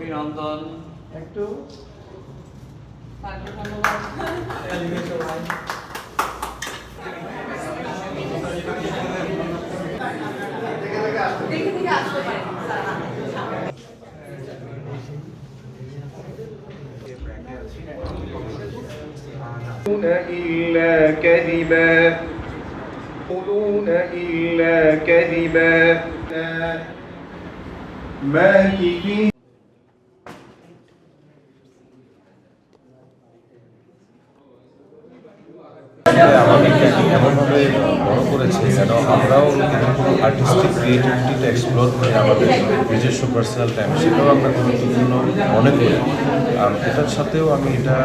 অভিনন্দন একটু يقولون إلا كذبا يقولون إلا كذبا ماكثين আমাদেরকে এমনভাবে বড় করেছে যেন আমরাও আর্টিস্টিক ক্রিয়েটিভিটিটা এক্সপ্লোর করে আমাদের নিজস্ব পার্সোনাল টাইম সেটাও আমরা গুরুত্বপূর্ণ মনে করি। এটার সাথেও আমি এটা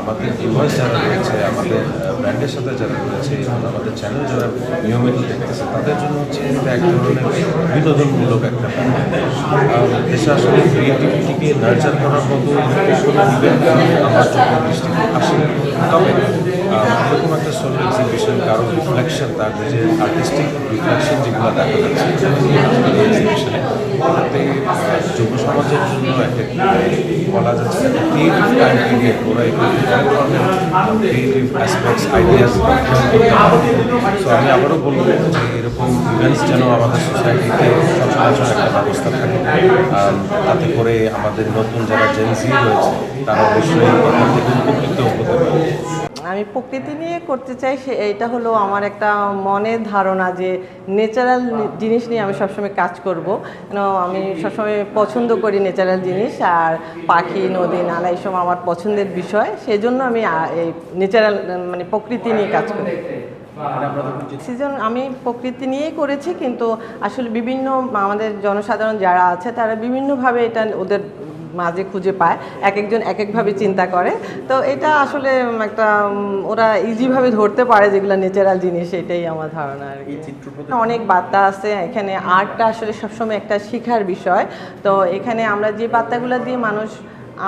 আমাদের ভিউয়ার্স যারা রয়েছে, আমাদের ব্র্যান্ডের সাথে যারা রয়েছে আমাদের চ্যানেল যারা নিয়মিত দেখতেছে, তাদের জন্য হচ্ছে এটা এক ধরনের বিনোদনমূলক একটা দেশে আসলে ক্রিয়েটিভিটিকে নার্চার করার মতো কোনো আমার দৃষ্টিতে আসে তবে এরকম একটা সোলো এক্সিবিশন কারও রিফ্লেকশন তার যে আর্টিস্টিক রিফ্লেকশন যেগুলো দেখা যাচ্ছে এক্সিবিশনে তাতে যুব সমাজের জন্য একটা বলা যাচ্ছে ক্রিয়েটিভ টাইম পিরিয়ড ওরা ধরনের ক্রিয়েটিভ অ্যাসপেক্টস আইডিয়াস সো আমি আবারও বলব যে এরকম ইভেন্টস যেন আমাদের সোসাইটিতে সচরাচর একটা ব্যবস্থা থাকে তাতে করে আমাদের নতুন যারা জেনজি রয়েছে, তারা অবশ্যই উপকৃত হতে পারে আমি প্রকৃতি নিয়ে করতে চাই সে এটা হলো আমার একটা মনের ধারণা যে ন্যাচারাল জিনিস নিয়ে আমি সবসময় কাজ করব। কেন আমি সবসময় পছন্দ করি ন্যাচারাল জিনিস আর পাখি নদী নালা এইসব আমার পছন্দের বিষয়। সেই জন্য আমি এই ন্যাচারাল মানে প্রকৃতি নিয়ে কাজ করি। সিজন আমি প্রকৃতি নিয়েই করেছি কিন্তু আসলে বিভিন্ন আমাদের জনসাধারণ যারা আছে তারা বিভিন্নভাবে এটা ওদের মাঝে খুঁজে পায় এক একজন এক একভাবে চিন্তা করে। তো এটা আসলে একটা ওরা ইজিভাবে ধরতে পারে যেগুলো ন্যাচারাল জিনিস এটাই আমার ধারণা আর কি। অনেক বার্তা আছে এখানে আর্টটা আসলে সবসময় একটা শিখার বিষয়। তো এখানে আমরা যে বার্তাগুলো দিয়ে মানুষ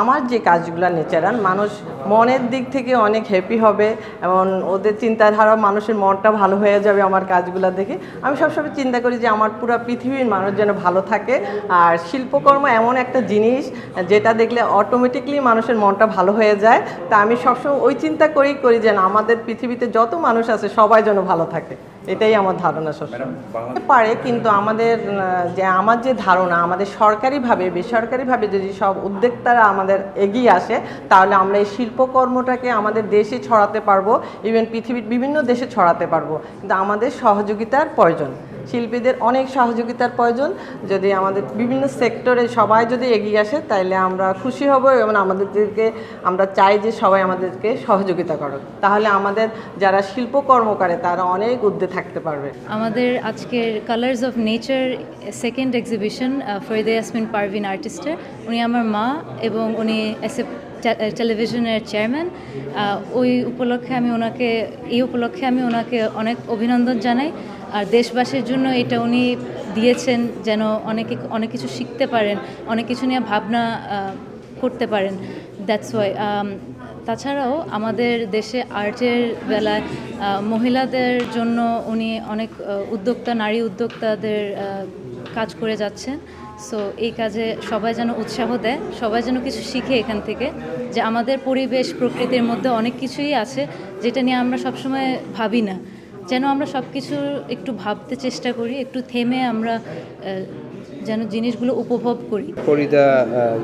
আমার যে কাজগুলো নেচারাল মানুষ মনের দিক থেকে অনেক হ্যাপি হবে এবং ওদের চিন্তাধারা মানুষের মনটা ভালো হয়ে যাবে আমার কাজগুলো দেখে। আমি সবসময় চিন্তা করি যে আমার পুরো পৃথিবীর মানুষ যেন ভালো থাকে। আর শিল্পকর্ম এমন একটা জিনিস যেটা দেখলে অটোমেটিকলি মানুষের মনটা ভালো হয়ে যায়। তা আমি সবসময় ওই চিন্তা করেই করি যেন আমাদের পৃথিবীতে যত মানুষ আছে সবাই যেন ভালো থাকে। এটাই আমার ধারণা সবসময় পারে কিন্তু আমাদের যে আমার যে ধারণা আমাদের সরকারিভাবে বেসরকারিভাবে যদি সব উদ্যোক্তারা আমাদের এগিয়ে আসে তাহলে আমরা এই শিল্পকর্মটাকে আমাদের দেশে ছড়াতে পারব ইভেন পৃথিবীর বিভিন্ন দেশে ছড়াতে পারব। কিন্তু আমাদের সহযোগিতার প্রয়োজন। শিল্পীদের অনেক সহযোগিতার প্রয়োজন। যদি আমাদের বিভিন্ন সেক্টরে সবাই যদি এগিয়ে আসে তাহলে আমরা খুশি হব এবং আমাদেরকে, আমরা চাই যে সবাই আমাদেরকে সহযোগিতা করুক। তাহলে আমাদের যারা শিল্পকর্ম করে, তারা অনেক উদ্যে থাকতে পারবে। আমাদের আজকের colours of nature second exhibition Farida Yasmin Parvin আর্টিস্টের উনি আমার মা এবং উনি এস টেলিভিশনের চেয়ারম্যান ওই উপলক্ষে আমি ওনাকে, এই উপলক্ষে আমি ওনাকে অনেক অভিনন্দন জানাই। আর দেশবাসীর জন্য এটা উনি দিয়েছেন যেন অনেকে, অনেক কিছু শিখতে পারেন, অনেক কিছু নিয়ে ভাবনা করতে পারেন। দ্যাটস ওয়াই তাছাড়াও আমাদের দেশে আর্টের বেলায় মহিলাদের জন্য উনি অনেক উদ্যোক্তা, নারী উদ্যোক্তাদের কাজ করে যাচ্ছেন। সো এই কাজে সবাই যেন উৎসাহ দেয়, সবাই যেন কিছু শিখে এখান থেকে, যে আমাদের পরিবেশ, প্রকৃতির মধ্যে অনেক কিছুই আছে, যেটা নিয়ে আমরা সবসময় ভাবি না। যেন আমরা সব কিছু একটু ভাবতে চেষ্টা করি, একটু থেমে আমরা যেন জিনিসগুলো উপভোগ করি। ফরিদা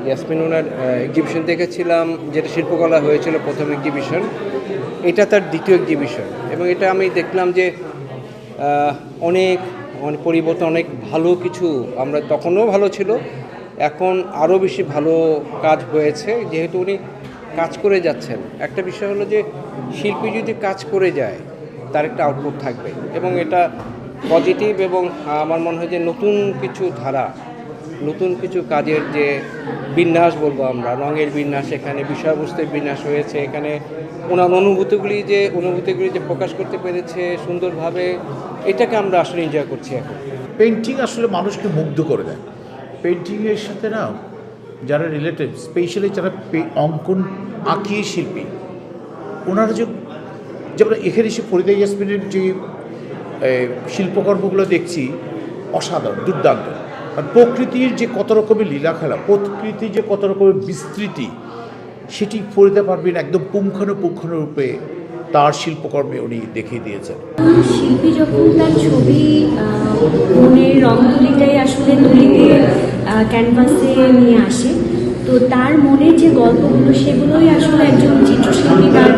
ইয়াসমিন ওনার এক্সিবিশন দেখেছিলাম, যেটা শিল্পকলা হয়েছিল প্রথম এক্সিবিশন এটা তার দ্বিতীয় এক্সিবিশন এবং এটা আমি দেখলাম যে অনেক অনেক পরিবর্তন, অনেক ভালো কিছু আমরা তখনও ভালো ছিল। এখন আরও বেশি ভালো কাজ হয়েছে, যেহেতু উনি কাজ করে যাচ্ছেন। একটা বিষয় হলো যে, শিল্পী যদি কাজ করে যায় তার একটা আউটপুট থাকবে। এবং এটা পজিটিভ এবং আমার মনে হয় যে নতুন কিছু ধারা, নতুন কিছু কাজের যে বিন্যাস বলব আমরা, রঙের বিন্যাস, এখানে বিষয়বস্তুর বিন্যাস হয়েছে, এখানে ওনার অনুভূতিগুলি যে অনুভূতিগুলি যে প্রকাশ করতে পেরেছে সুন্দরভাবে, এটাকে আমরা আসলে এনজয় করছি এখন। পেন্টিং আসলে মানুষকে মুগ্ধ করে দেয়। পেন্টিংয়ের সাথে না, যারা রিলেটেড স্পেশালি যারা অঙ্কন, আঁকিয়ে শিল্পী, ওনারা যে যেমন এখানে এসে ফরিদা ইয়াসমিনের যে শিল্পকর্মগুলো দেখছি, অসাধারণ, দুর্দান্ত। আর প্রকৃতির যে কত রকমের লীলা খেলা প্রকৃতির যে কত রকমের বিস্তৃতি, সেটি ফরিদা পারবেন একদম পুঙ্খানুপুঙ্খানুরূপে তার শিল্পকর্মে উনি দেখিয়ে দিয়েছেন। শিল্পী যখন তার ছবি মনের রঙগুলিটাই আসলে তুলিতে ক্যানভাসে নিয়ে আসে, তো তার মনের যে গল্পগুলো, সেগুলোই আসলে একজন চিত্রশিল্পী তার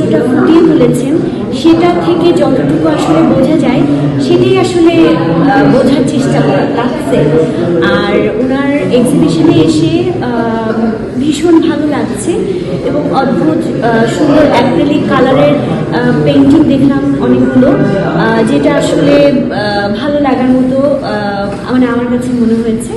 চিত্রটা ফুটিয়ে তুলেছেন, সেটা থেকে যতটুকু আসলে বোঝা যায়, সেটাই আসলে বোঝার চেষ্টা করা লাগছে। আর ওনার এক্সিবিশনে এসে ভীষণ ভালো লাগছে এবং অদ্ভুত সুন্দর অ্যাক্রেলিক কালারের পেন্টিং দেখলাম অনেকগুলো যেটা আসলে ভালো লাগার মতো মানে আমার কাছে মনে হয়েছে।